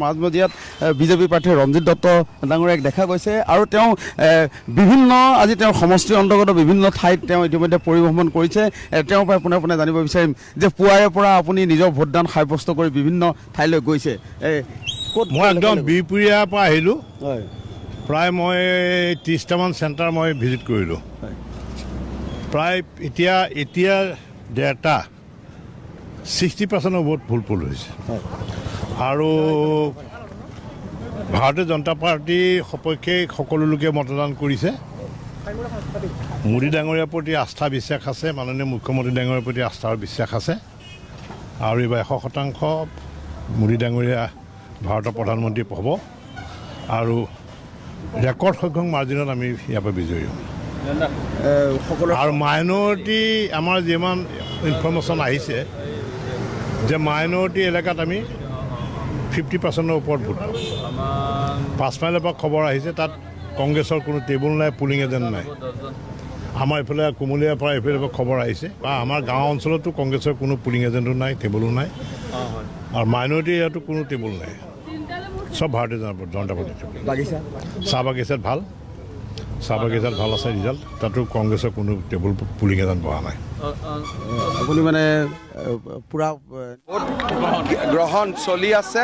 মাজমজিয়াত বিজেপি প্ৰাৰ্থী ৰঞ্জিত দত্ত ডাঙৰীয়াক দেখা গৈছে আৰু তেওঁ বিভিন্ন আজি তেওঁৰ সমষ্টিৰ অন্তৰ্গত বিভিন্ন ঠাইত তেওঁ ইতিমধ্যে পৰিভ্ৰমণ কৰিছে। তেওঁৰ পৰা পোনে পোনে জানিব বিচাৰিম যে পুৱাৰে পৰা আপুনি নিজৰ ভোটদান সাব্যস্ত কৰি বিভিন্ন ঠাইলৈ গৈছে। ক'ত মই একদম বিহপুৰীয়াৰ পৰা আহিলোঁ। প্ৰায় মই ত্ৰিছটামান চেণ্টাৰ মই ভিজিট কৰিলোঁ। প্ৰায় এতিয়া এতিয়া ডেৰটা ছিক্সটি পাৰ্চেণ্টৰ ভোট ভুল ভুল হৈছে। আৰু ভাৰতীয় জনতা পাৰ্টীৰ সপক্ষে সকলো লোকে মতদান কৰিছে। মোদী ডাঙৰীয়াৰ প্ৰতি আস্থা বিশ্বাস আছে, মাননীয় মুখ্যমন্ত্ৰী ডাঙৰীয়াৰ প্ৰতি আস্থা আৰু বিশ্বাস আছে। আৰু এইবাৰ এশ শতাংশ মোদী ডাঙৰীয়া ভাৰতৰ প্ৰধানমন্ত্ৰী হ'ব। আৰু ৰেকৰ্ড সংখ্যক মাৰ্জিনত আমি ইয়াৰ পৰা বিজয়ী হ'ম। আৰু মাইনৰিটি, আমাৰ যিমান ইনফৰ্মেশ্যন আহিছে, যে মাইনৰিটি এলেকাত আমি ফিফটি পাৰ্চেণ্টৰ ওপৰত ভোট। পাঁচ মাইলৰ পৰা খবৰ আহিছে তাত কংগ্ৰেছৰ কোনো টেবুল নাই পুলিং এজেণ্ট নাই। আমাৰ এইফালে কুমলীয়াৰ পৰা এইফালে পৰা খবৰ আহিছে। বা আমাৰ গাঁও অঞ্চলতো কংগ্ৰেছৰ কোনো পুলিং এজেণ্টো নাই টেবুলো নাই। আৰু মাইনৰিটি ইয়াতো কোনো টেবুল নাই। চব ভাৰতীয় জনতা পাৰ্টি চাহ বাগিচাত ভালো। বাগিচাত ভালো আছে ৰিজাল্ট তাতো কংগ্ৰেছৰ কোনো টেবুল পুলিং এজন বহা নাই। আপুনি মানে পূৰা গ্ৰহণ চলি আছে।